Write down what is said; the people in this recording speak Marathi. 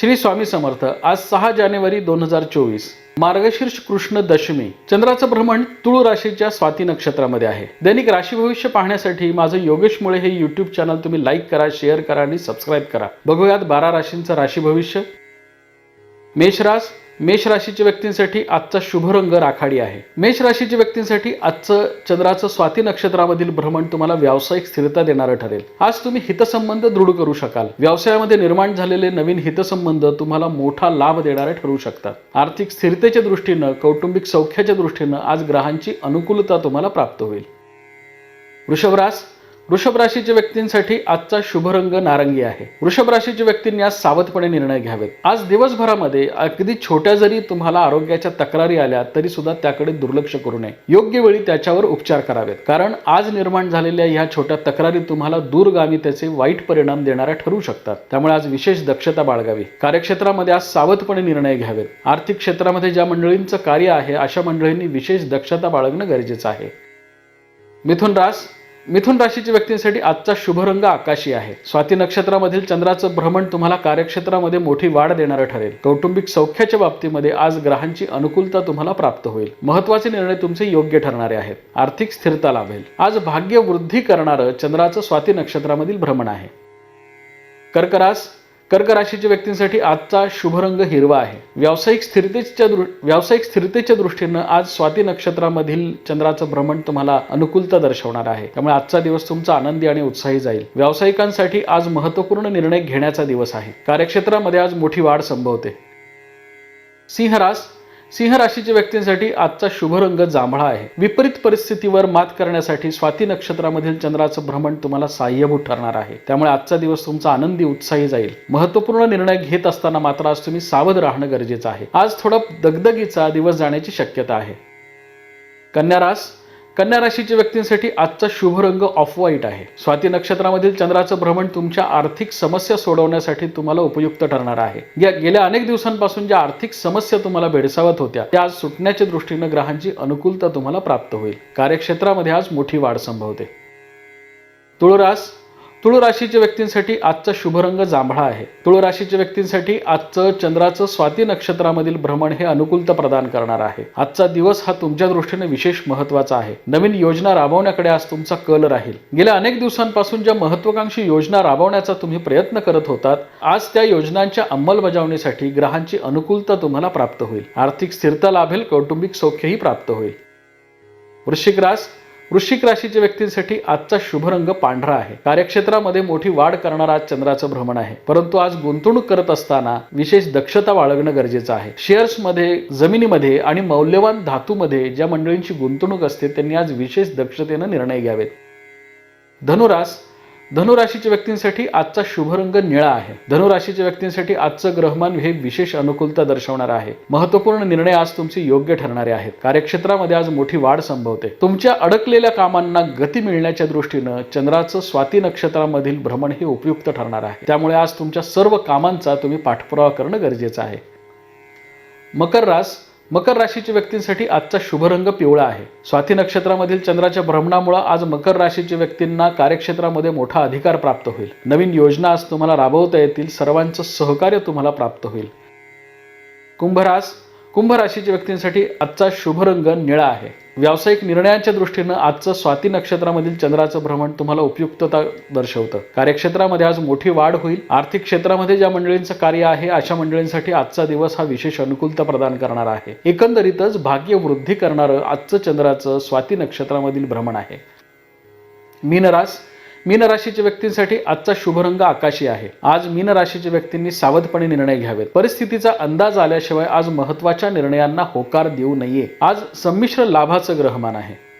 श्री स्वामी समर्थ आज सहा जानेवारी दोन हजार चोवीस. मार्गशीर्ष कृष्ण दशमी. चंद्राचं भ्रमण तुळ राशीच्या स्वाती नक्षत्रामध्ये आहे. दैनिक राशी भविष्य पाहण्यासाठी माझं योगेश मुळे हे युट्यूब चॅनल तुम्ही लाईक करा शेअर करा आणि सबस्क्राईब करा. बघूयात बारा राशींचं राशी भविष्य. मेषरास मेष राशीच्या व्यक्तींसाठी आजचा शुभ रंग राखाडी आहे. मेष राशीच्या व्यक्तींसाठी आजचं चंद्राचं स्वाती नक्षत्रामधील भ्रमण तुम्हाला व्यावसायिक स्थिरता देणारं ठरेल. आज तुम्ही हितसंबंध दृढ करू शकाल. व्यवसायामध्ये निर्माण झालेले नवीन हितसंबंध तुम्हाला मोठा लाभ देणारे ठरू शकतात. आर्थिक स्थिरतेच्या दृष्टीनं कौटुंबिक सौख्याच्या दृष्टीनं आज ग्रहांची अनुकूलता तुम्हाला प्राप्त होईल. वृषभ वृषभ राशीच्या व्यक्तींसाठी आजचा शुभ रंग नारंगी आहे. वृषभ राशीच्या व्यक्तींनी आज सावधपणे निर्णय घ्यावेत. आज दिवसभरामध्ये अगदी छोट्या जरी तुम्हाला आरोग्याच्या तक्रारी आल्या तरी सुद्धा त्याकडे दुर्लक्ष करू नये. योग्य वेळी त्याच्यावर उपचार करावेत. कारण आज निर्माण झालेल्या ह्या छोट्या तक्रारी तुम्हाला दूरगामी त्याचे वाईट परिणाम देणाऱ्या ठरू शकतात. त्यामुळे आज विशेष दक्षता बाळगावी. कार्यक्षेत्रामध्ये आज सावधपणे निर्णय घ्यावेत. आर्थिक क्षेत्रामध्ये ज्या मंडळींचं कार्य आहे अशा मंडळींनी विशेष दक्षता बाळगणं गरजेचं आहे. मिथुन रास मिथुन राशीच्या व्यक्तींसाठी आजचा शुभरंग आकाशी आहे. स्वाती नक्षत्रामधील चंद्राचं भ्रमण तुम्हाला कार्यक्षेत्रामध्ये मोठी वाढ देणारं ठरेल. कौटुंबिक सौख्याच्या बाबतीमध्ये आज ग्रहांची अनुकूलता तुम्हाला प्राप्त होईल. महत्त्वाचे निर्णय तुमचे योग्य ठरणारे आहेत. आर्थिक स्थिरता लाभेल. आज भाग्य वृद्धी करणारं चंद्राचं स्वाती नक्षत्रामधील भ्रमण आहे. कर्करास कर्क राशीच्या व्यक्तींसाठी आजचा शुभरंग हिरवा आहे. व्यावसायिक स्थिरतेच्या दृ व्यावसायिक स्थिरतेच्या दृष्टीनं आज स्वाती नक्षत्रामधील चंद्राचं भ्रमण तुम्हाला अनुकूलता दर्शवणार आहे. त्यामुळे आजचा दिवस तुमचा आनंदी आणि उत्साही जाईल. व्यावसायिकांसाठी आज महत्त्वपूर्ण निर्णय घेण्याचा दिवस आहे. कार्यक्षेत्रामध्ये आज मोठी वाढ संभवते. सिंहरास सिंह राशीच्या व्यक्तींसाठी आजचा शुभ रंग जांभळा आहे. विपरीत परिस्थितीवर मात करण्यासाठी स्वाती नक्षत्रामधील चंद्राचं भ्रमण तुम्हाला साह्यभूत ठरणार आहे. त्यामुळे आजचा दिवस तुमचा आनंदी उत्साही जाईल. महत्त्वपूर्ण निर्णय घेत असताना मात्र आज तुम्ही सावध राहणं गरजेचं आहे. आज थोडा दगदगीचा दिवस जाण्याची शक्यता आहे. कन्या रास कन्या राशीच्या व्यक्तींसाठी आजचा शुभ रंग ऑफ व्हाईट आहे. स्वाती नक्षत्रामधील चंद्राचं भ्रमण तुमच्या आर्थिक समस्या सोडवण्यासाठी तुम्हाला उपयुक्त ठरणार आहे. या गेल्या अनेक दिवसांपासून ज्या आर्थिक समस्या तुम्हाला भेडसावत होत्या त्या आज सुटण्याच्या दृष्टीनं ग्रहांची अनुकूलता तुम्हाला प्राप्त होईल. कार्यक्षेत्रामध्ये आज मोठी वाढ संभवते. तुळरास तुळ राशीच्या व्यक्तींसाठी आजचा शुभरंग जांभळा आहे. तुळ राशीच्या व्यक्तींसाठी आजचं चंद्राचं स्वाती नक्षत्रामधील भ्रमण हे अनुकूलता प्रदान करणार आहे. आजचा दिवस हा तुमच्या दृष्टीने विशेष महत्त्वाचा आहे. नवीन योजना राबवण्याकडे आज तुमचा कल राहील. गेल्या अनेक दिवसांपासून ज्या महत्वाकांक्षी योजना राबवण्याचा तुम्ही प्रयत्न करत होतात आज त्या योजनांच्या अंमलबजावणीसाठी ग्रहांची अनुकूलता तुम्हाला प्राप्त होईल. आर्थिक स्थिरता लाभेल कौटुंबिक सौख्यही प्राप्त होईल. वृश्चिक रास वृश्चिक राशीच्या व्यक्तींसाठी आजचा शुभ रंग पांढरा आहे. कार्यक्षेत्रामध्ये मोठी वाढ करणारा आज चंद्राचं भ्रमण आहे. परंतु आज गुंतवणूक करत असताना विशेष दक्षता बाळगणं गरजेचं आहे. शेअर्समध्ये जमिनीमध्ये आणि मौल्यवान धातूमध्ये ज्या मंडळींची गुंतवणूक असते त्यांनी आज विशेष दक्षतेनं निर्णय घ्यावेत. धनुरास धनुराशीच्या व्यक्तींसाठी आजचा शुभ रंग निळा आहे. धनुराशीच्या व्यक्तींसाठी आजचं ग्रहमान हे विशेष अनुकूलता दर्शवणार आहे. महत्त्वपूर्ण निर्णय आज तुमचे योग्य ठरणारे आहेत. कार्यक्षेत्रामध्ये आज मोठी वाढ संभवते. तुमच्या अडकलेल्या कामांना गती मिळण्याच्या दृष्टीनं चंद्राचं स्वाती नक्षत्रामधील भ्रमण हे उपयुक्त ठरणार आहे. त्यामुळे आज तुमच्या सर्व कामांचा तुम्ही पाठपुरावा करणं गरजेचं आहे. मकर रास मकर राशीच्या व्यक्तींसाठी आजचा शुभ रंग पिवळा आहे. स्वाती नक्षत्रामधील चंद्राच्या भ्रमणामुळे आज मकर राशीच्या व्यक्तींना कार्यक्षेत्रामध्ये मोठा अधिकार प्राप्त होईल. नवीन योजना आज तुम्हाला राबवता येतील. सर्वांचं सहकार्य तुम्हाला प्राप्त होईल. कुंभरास कुंभ राशीच्या व्यक्तींसाठी आजचा शुभ रंग निळा आहे. व्यावसायिक निर्णयांच्या दृष्टीनं आजचं स्वाती नक्षत्रामधील चंद्राचं भ्रमण तुम्हाला उपयुक्तता दर्शवतं. कार्यक्षेत्रामध्ये आज मोठी वाढ होईल. आर्थिक क्षेत्रामध्ये ज्या मंडळींचं कार्य आहे अशा मंडळींसाठी आजचा दिवस हा विशेष अनुकूलता प्रदान करणार आहे. एकंदरीतच भाग्य वृद्धी करणारं आजचं चंद्राचं स्वाती नक्षत्रामधील भ्रमण आहे. मीनरास मीन राशीच्या व्यक्तींसाठी आजचा शुभ रंग आकाशी आहे. आज मीन राशीच्या व्यक्तींनी सावधपणे निर्णय घ्यावेत. परिस्थितीचा अंदाज आल्याशिवाय आज महत्त्वाच्या निर्णयांना होकार देऊ नये. आज संमिश्र लाभाचं ग्रहमान आहे.